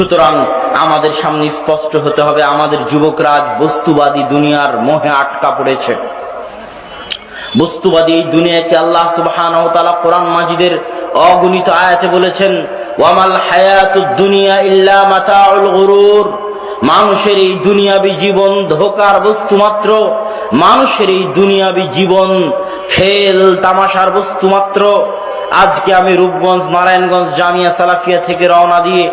সুতরাং আমাদের সামনে স্পষ্ট হতে হবে, আমাদের যুবকরা আজ বস্তুবাদী দুনিয়ার মোহে আটকা পড়েছে। বস্তুবাদী এই দুনিয়াকে আল্লাহ তাআলা কোরআন মাজিদের অগণিত আয়াতে বলেছেন, ওয়ামাল হায়াতুদ দুনিয়া ইল্লা মাতাউল গুরুর। মানুষের এই দুনিয়াবি জীবন ধোকার বস্তু মাত্র, মানুষের এই দুনিয়াবি জীবন খেল তামাশার বস্তু মাত্র। আজকে আমি রূপগঞ্জ, নারায়ণগঞ্জ, জামিয়া, সালাফিয়া থেকে রওনা দিয়ে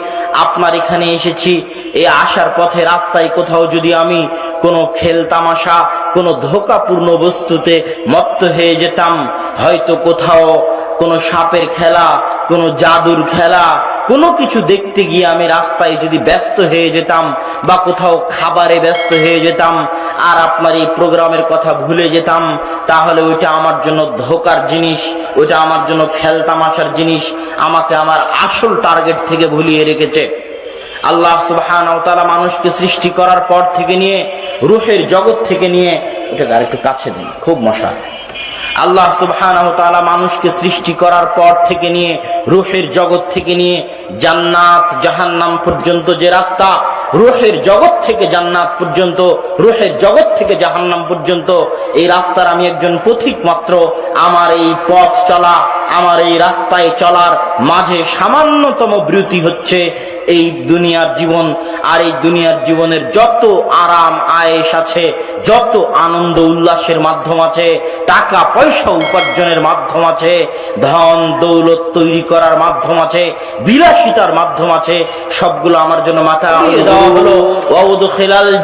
আপনার এখানে এসেছি। এই আসার পথে রাস্তায় কোথাও যদি আমি কোনো খেল তামাশা, কোনো ধোকাপূর্ণ বস্তুতে মত্ত হয়ে যেতাম, হয়তো কোথাও কোনো সাপের খেলা, কোনো জাদুর খেলা কোনো কিছু দেখতে গিয়ে আমি রাস্তায় যদি ব্যস্ত হয়ে যেতাম বা কোথাও খাবারে ব্যস্ত হয়ে যেতাম আর আপনার এই প্রোগ্রামের কথা ভুলে যেতাম, তাহলে ওইটা আমার জন্য ধোকার জিনিস, ওইটা আমার জন্য খেলতামাশার জিনিস, আমাকে আমার আসল টার্গেট থেকে ভুলিয়ে রেখেছে। আল্লাহ তাআলা মানুষকে সৃষ্টি করার পর থেকে নিয়ে, রুহের জগৎ থেকে নিয়ে ওটা আর একটু কাছে দিন খুব মশা। আল্লাহ তাআলা মানুষকে সৃষ্টি করার পর থেকে নিয়ে, রুহের জগৎ থেকে নিয়ে, জান্নাত, জাহান্নাম পর্যন্ত যে রাস্তা, রুহের জগৎ থেকে জান্নাত পর্যন্ত, রুহের জগৎ থেকে জাহান্নাম পর্যন্ত, এই রাস্তার আমি একজন পথিক মাত্র। আমার এই পথ চলা আমার এই রাস্তায় চলার মাঝে সামান্যতম বিরতি হচ্ছে এই দুনিয়ার জীবন, আর এই দুনিয়ার জীবনের যত আরাম আয়েস আছে, যত আনন্দ উল্লাসের মাধ্যম আছে, টাকা, পয়সা উপার্জনের মাধ্যম আছে, ধন, দৌলত তৈরি করার মাধ্যম আছে, বিলাসিতার মাধ্যম আছে, সবগুলো আমার জন্য মাথা হলো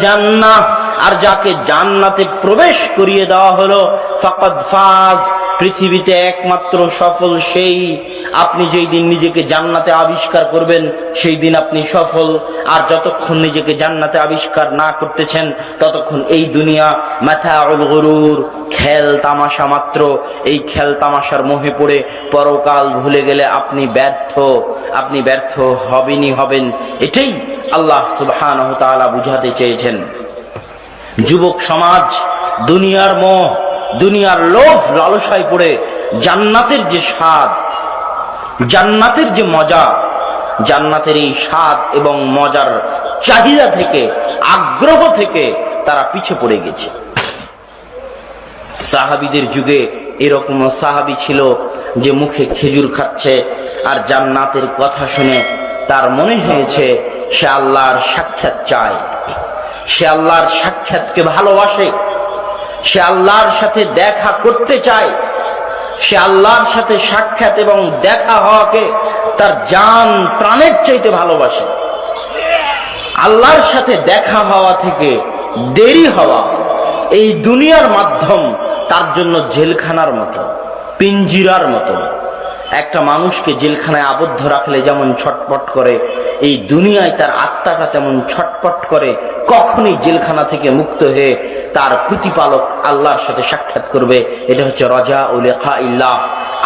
জান্নাহ। আর যাকে জান্নাতে প্রবেশ করিয়ে দেওয়া হলো, ফাকাদ ফাজ, পৃথিবীতে একমাত্র সফল সেই। আপনি যেই দিন নিজেকে জান্নাতে আবিষ্কার করবেন, সেই দিন আপনি সফল। আর যতক্ষণ নিজেকে জান্নাতে আবিষ্কার না করতেছেন, ততক্ষণ এই দুনিয়া মাথা গরুর খেল তামাশা মাত্র। এই খেল তামাশার মোহে পড়ে পরকাল ভুলে গেলে আপনি ব্যর্থ। আপনি ব্যর্থ হবেনই হবেন। এটাই আল্লাহ সুবহানাহু তাআলা বুঝাতে চেয়েছেন। যুবক সমাজ, দুনিয়ার মোহ, দুনিয়ার লোভ লালসায় পড়ে জান্নাতের যে স্বাদ, জান্নাতের যে মজা, জান্নাতের এই স্বাদ এবং মজার চাহিদা থেকে, আগ্রহ থেকে তারা পিছে পড়ে গেছে। সাহাবিদের যুগে এরকম সাহাবি ছিল যে মুখে খেজুর খাচ্ছে আর জান্নাতের কথা শুনে তার মনে হয়েছে সে আল্লাহর সাক্ষাৎ চায়। সে আল্লাহর সাক্ষাৎকে ভালোবাসে, সে আল্লাহর সাথে দেখা করতে চায়, সে আল্লাহর সাথে সাক্ষাৎ এবং দেখা হওয়াকে তার জান প্রাণের চাইতে ভালোবাসে। আল্লাহর সাথে দেখা হওয়া থেকে দেরি হওয়া এই দুনিয়ার মাধ্যম তার জন্য জেলখানার মতো, পিঞ্জিরার মতো। একটা মানুষকে জেলখানায় আবদ্ধ রাখলে যেমন ছটপট করে, এই দুনিয়ায় তার আত্মাটা তেমন ছটপট করে, কখনই জেলখানা থেকে মুক্ত হয়ে তার প্রতিপালক আল্লাহর সাথে সাক্ষাৎ করবে। এটা হচ্ছে রজা ও লেখা ইল্লাহ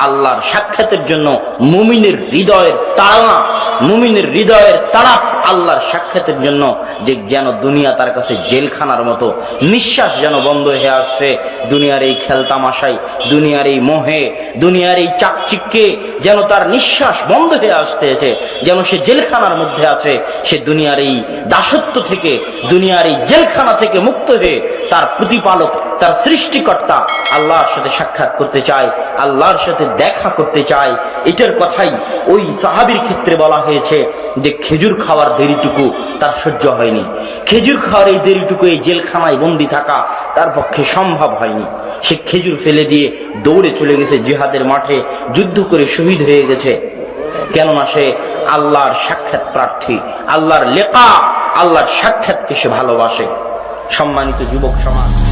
আল্লাহর সাক্ষাতের জন্য মুমিনের হৃদয়ের তাড়া মুমিনের হৃদয়ের তাড়াপ আল্লাহর সাক্ষাতের জন্য যে যেন দুনিয়া তার কাছে জেলখানার মতো নিঃশ্বাস যেন বন্ধ হয়ে আসছে। দুনিয়ার এই খেলতামাশাই দুনিয়ার এই মোহে, দুনিয়ার এই চাকচিককে যেন তার নিঃশ্বাস বন্ধ হয়ে আসতেছে, যেন সে জেলখানার মধ্যে আছে। সে দুনিয়ার এই দাসত্ব থেকে, দুনিয়ার এই জেলখানা থেকে মুক্ত হয়ে তার প্রতিপালক, তার সৃষ্টিকর্তা আল্লাহর সাথে সাক্ষাৎ করতে চায়, আল্লাহর সাথে দেখা করতে চায়। এটার কথাই ওই সাহাবির ক্ষেত্রে বলা হয়েছে যে খেজুর খাওয়ার দেরিটুকু তার সহ্য হয়নি। খেজুর খাওয়ার এই দেরিটুকু এই জেলখানায় বন্দি থাকা তার পক্ষে সম্ভব হয়নি। সে খেজুর ফেলে দিয়ে দৌড়ে চলে গেছে জিহাদের মাঠে, যুদ্ধ করে শহীদ হয়ে গেছে। কেননা সে আল্লাহর সাক্ষাৎ প্রার্থী, আল্লাহর লেখা, আল্লাহর সাক্ষাৎকে সে ভালোবাসে। সম্মানিত যুবক সমাজ।